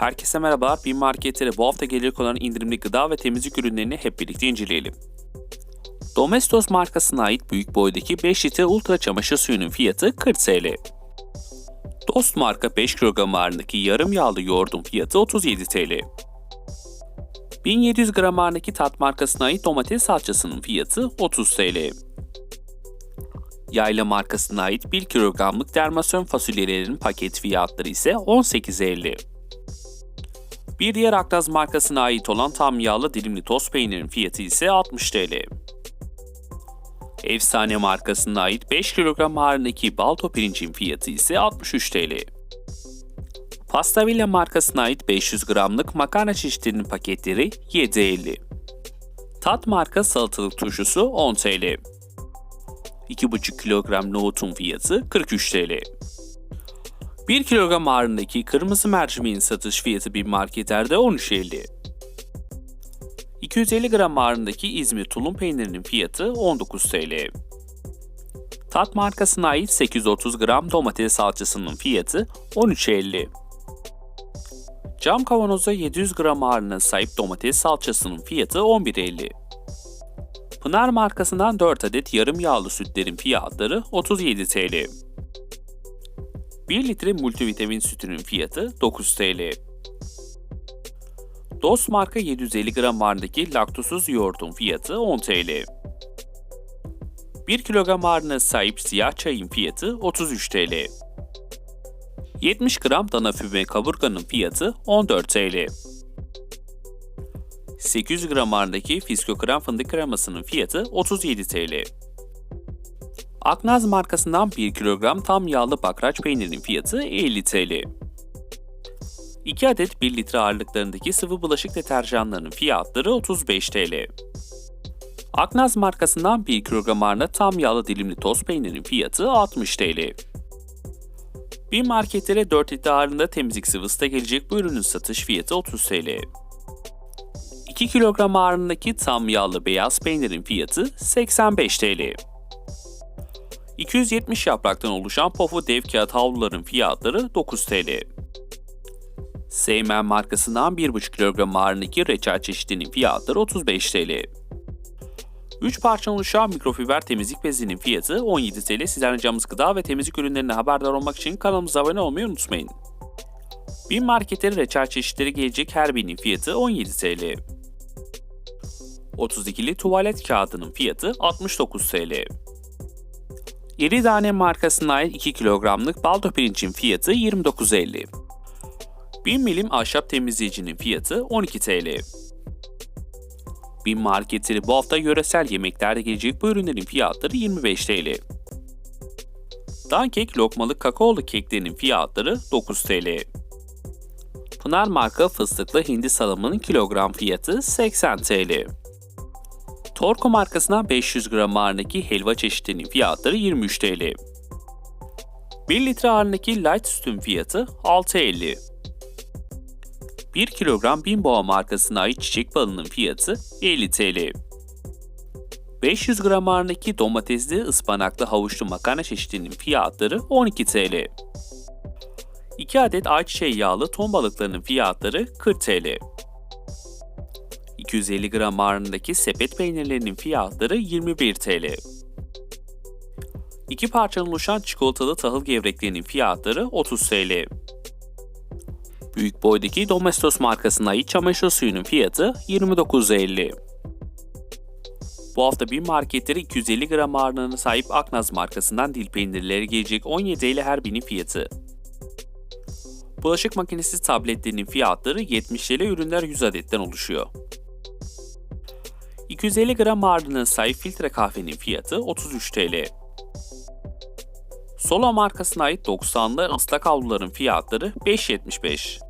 Herkese merhabalar. Bir marketlere bu hafta gelecek olan indirimli gıda ve temizlik ürünlerini hep birlikte inceleyelim. Domestos markasına ait büyük boydaki 5 litre ultra çamaşır suyunun fiyatı 40 TL. Dost marka 5 kilogram ağırlığındaki yarım yağlı yoğurdun fiyatı 37 TL. 1700 gram ağırlığındaki tat markasına ait domates salçasının fiyatı 30 TL. Yayla markasına ait 1 kilogramlık dermasyon fasulyelerin paket fiyatları ise 18.50. Bir diğer Aknaz markasına ait olan tam yağlı dilimli toz peynirin fiyatı ise 60 TL. Efsane markasına ait 5 kilogram ağırlığındaki balto pirincin fiyatı ise 63 TL. Pastavilla markasına ait 500 gramlık makarna çeşitlerinin paketleri 7.50. Tat marka salatalık turşusu 10 TL. 2,5 kilogram nohutun fiyatı 43 TL. 1 kilogram ağırlığındaki kırmızı mercimeğin satış fiyatı bir marketlerde 13.50. 250 gram ağırlığındaki İzmir tulum peynirinin fiyatı 19 TL. Tat markasına ait 830 gram domates salçasının fiyatı 13.50. Cam kavanoza 700 gram ağırlığına sahip domates salçasının fiyatı 11.50. Pınar markasından 4 adet yarım yağlı sütlerin fiyatları 37 TL. 1 litre multivitamin sütünün fiyatı 9 TL. Dost marka 750 gram ağırlığındaki laktosuz yoğurdun fiyatı 10 TL. 1 kilogram ağırlığına sahip siyah çayın fiyatı 33 TL. 70 gram dana füme kaburganın fiyatı 14 TL. 800 gram ağırlığındaki fiskokram fındık kremasının fiyatı 37 TL. Aknaz markasından 1 kilogram tam yağlı bakraç peynirinin fiyatı 50 TL. 2 adet 1 litre ağırlıklarındaki sıvı bulaşık deterjanlarının fiyatları 35 TL. Aknaz markasından 1 kilogram ağırlığında tam yağlı dilimli toz peynirin fiyatı 60 TL. Bir marketlere 4 litre ağırlığında temizlik sıvısı da gelecek bu ürünün satış fiyatı 30 TL. 2 kilogram ağırlığındaki tam yağlı beyaz peynirin fiyatı 85 TL. 270 yapraktan oluşan pofu dev kağıt havluların fiyatları 9 TL. Seymen markasından 1,5 kilogram ağırlığındaki reçel çeşidinin fiyatları 35 TL. 3 parça oluşan mikrofiber temizlik bezinin fiyatı 17 TL. Sizden ricamız gıda ve temizlik ürünlerine haberdar olmak için kanalımıza abone olmayı unutmayın. Bir marketlere reçel çeşitleri gelecek her birinin fiyatı 17 TL. 32'li tuvalet kağıdının fiyatı 69 TL. 7 tane markasına ait 2 kilogramlık baldo pirincin fiyatı 29.50. 1 milim ahşap temizleyicinin fiyatı 12 TL. Bir marketleri bu hafta yöresel yemeklerde gelecek bu ürünlerin fiyatları 25 TL. Dankek lokmalık kakaolu keklerinin fiyatları 9 TL. Pınar marka fıstıklı hindi salamının kilogram fiyatı 80 TL. Torko markasından 500 gram ağırlığındaki helva çeşitlerinin fiyatları 23 TL. 1 litre ağırlığındaki light sütün fiyatı 6.50. 1 kilogram Bimboğa markasına ait çiçek balının fiyatı 50 TL. 500 gram ağırlığındaki domatesli ıspanaklı havuçlu makarna çeşitlerinin fiyatları 12 TL. 2 adet ayçiçeği yağlı ton balıklarının fiyatları 40 TL. 250 gram ağırlığındaki sepet peynirlerinin fiyatları 21 TL. 2 parçadan oluşan çikolatalı tahıl gevreklerinin fiyatları 30 TL. Büyük boydaki Domestos markasına ait çamaşır suyunun fiyatı 29.50. Bu hafta bir marketleri 250 gram ağırlığına sahip Aknaz markasından dil peynirleri gelecek 17 ile her birinin fiyatı. Bulaşık makinesi tabletlerinin fiyatları 70 TL ürünler 100 adetten oluşuyor. 250 gram ağırlığına sahip filtre kahvenin fiyatı 33 TL. Sola markasına ait 90'lı ıslak havluların fiyatları 5.75.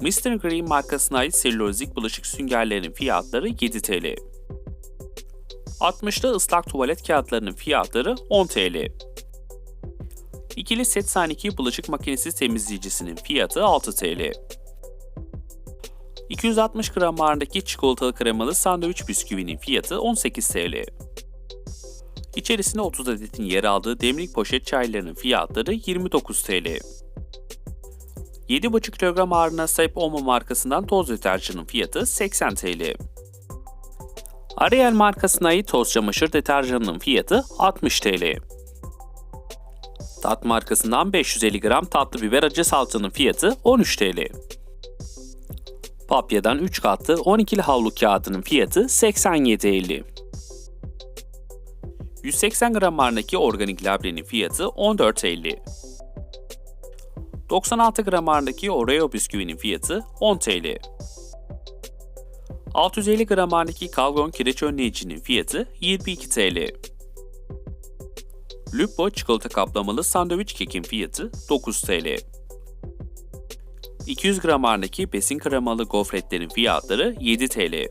Mr. Green markasına ait selülozik bulaşık süngerlerinin fiyatları 7 TL. 60'lı ıslak tuvalet kağıtlarının fiyatları 10 TL. İkili set Saniki bulaşık makinesi temizleyicisinin fiyatı 6 TL. 260 gram ağırlığındaki çikolatalı kremalı sandviç bisküvinin fiyatı 18 TL. İçerisinde 30 adetin yer aldığı demlik poşet çaylarının fiyatları 29 TL. 7,5 kilogram ağırlığına sahip Omo markasından toz deterjanın fiyatı 80 TL. Ariel markasına ait toz çamaşır deterjanının fiyatı 60 TL. Tat markasından 550 gram tatlı biber acı salçanın fiyatı 13 TL. Papya'dan 3 katlı 12'li havlu kağıdının fiyatı 87.50. 180 gram ağırlığındaki organik labnenin fiyatı 14.50. 96 gram ağırlığındaki Oreo bisküvinin fiyatı 10 TL. 650 gram ağırlığındaki Calgon kireç önleyicinin fiyatı 22 TL. Lupo çikolata kaplamalı sandviç kekin fiyatı 9 TL. 200 gram ağırlığındaki besin kremalı gofretlerin fiyatları 7 TL.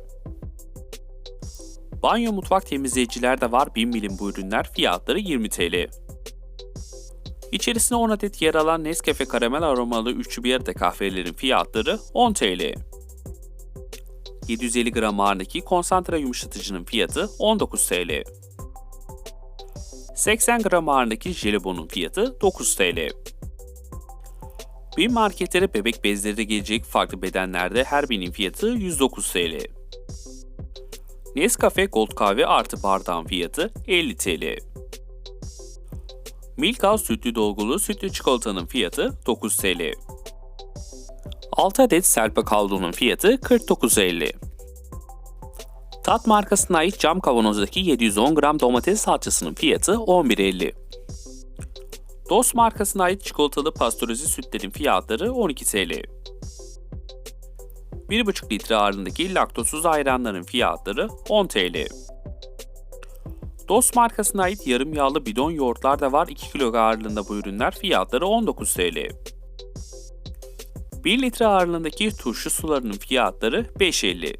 Banyo mutfak temizleyiciler de var 1000 milim bu ürünler fiyatları 20 TL. İçerisine 10 adet yer alan Nescafe karamel aromalı üçlü bir yerde kahvelerin fiyatları 10 TL. 750 gram ağırlığındaki konsantre yumuşatıcının fiyatı 19 TL. 80 gram ağırlığındaki jelibonun fiyatı 9 TL. Bir marketlere bebek bezleri de gelecek farklı bedenlerde her birinin fiyatı 109 TL. Nescafe Gold kahve artı bardağın fiyatı 50 TL. Milka sütlü dolgulu sütlü çikolatanın fiyatı 9 TL. 6 adet Selpa kaldunun fiyatı 49.50. Tat markasına ait cam kavanozdaki 710 gram domates salçasının fiyatı 11.50. Dost markasına ait çikolatalı pastörize sütlerin fiyatları 12 TL. 1,5 litre ağırlığındaki laktozsuz ayranların fiyatları 10 TL. Dost markasına ait yarım yağlı bidon yoğurtlar da var 2 kilo ağırlığında bu ürünler fiyatları 19 TL. 1 litre ağırlığındaki turşu sularının fiyatları 5.50.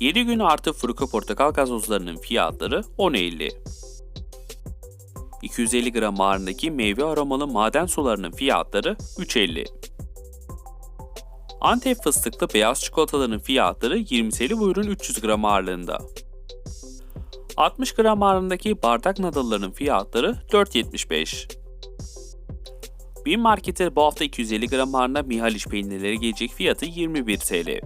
7 gün artı fruko portakal gazozlarının fiyatları 10.50. 250 gram ağırlığındaki meyve aromalı maden sularının fiyatları 3.50. Antep fıstıklı beyaz çikolataların fiyatları 20 TL bu ürün 300 gram ağırlığında. 60 gram ağırlığındaki bardak nadılların fiyatları 4.75. Bir markete bu hafta 250 gram ağırlığında Mihaliç peynirleri gelecek fiyatı 21 TL.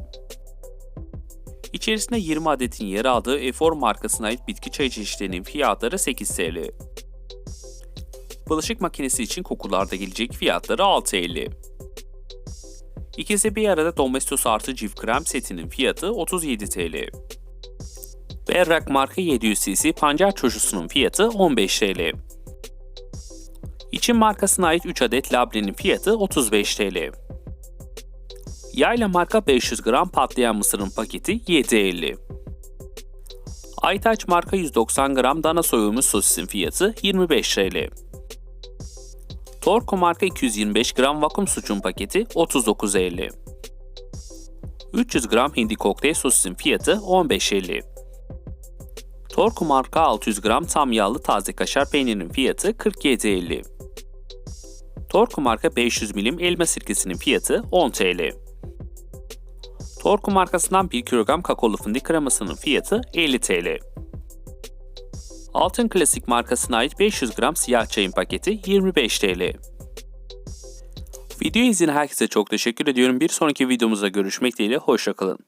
İçerisinde 20 adetin yer aldığı Efor markasına ait bitki çayı çeşitlerinin fiyatları 8 TL. Bulaşık makinesi için kokularda gelecek fiyatları 6.50. İkisi bir arada Domestos artı cif krem setinin fiyatı 37 TL. Berrak marka 700 cc pancar çocuğusunun fiyatı 15 TL. İçin markasına ait 3 adet labnenin fiyatı 35 TL. Yayla marka 500 gram patlayan mısırın paketi 7.50. Aytaç marka 190 gram dana soyulmuş sosisin fiyatı 25 TL. Torco marka 225 gram vakum sucun paketi 39.50. 300 gram hindi kokteyl sosisin fiyatı 15.50. Torco marka 600 gram tam yağlı taze kaşar peynirinin fiyatı 47.50. Torco marka 500 milim elma sirkesinin fiyatı 10 TL. Torku markasından 1 kilogram kakaolu fındık kremasının fiyatı 50 TL. Altın Klasik markasına ait 500 gram siyah çayın paketi 25 TL. Video izleyen herkese çok teşekkür ediyorum. Bir sonraki videomuzda görüşmek dileğiyle hoşçakalın.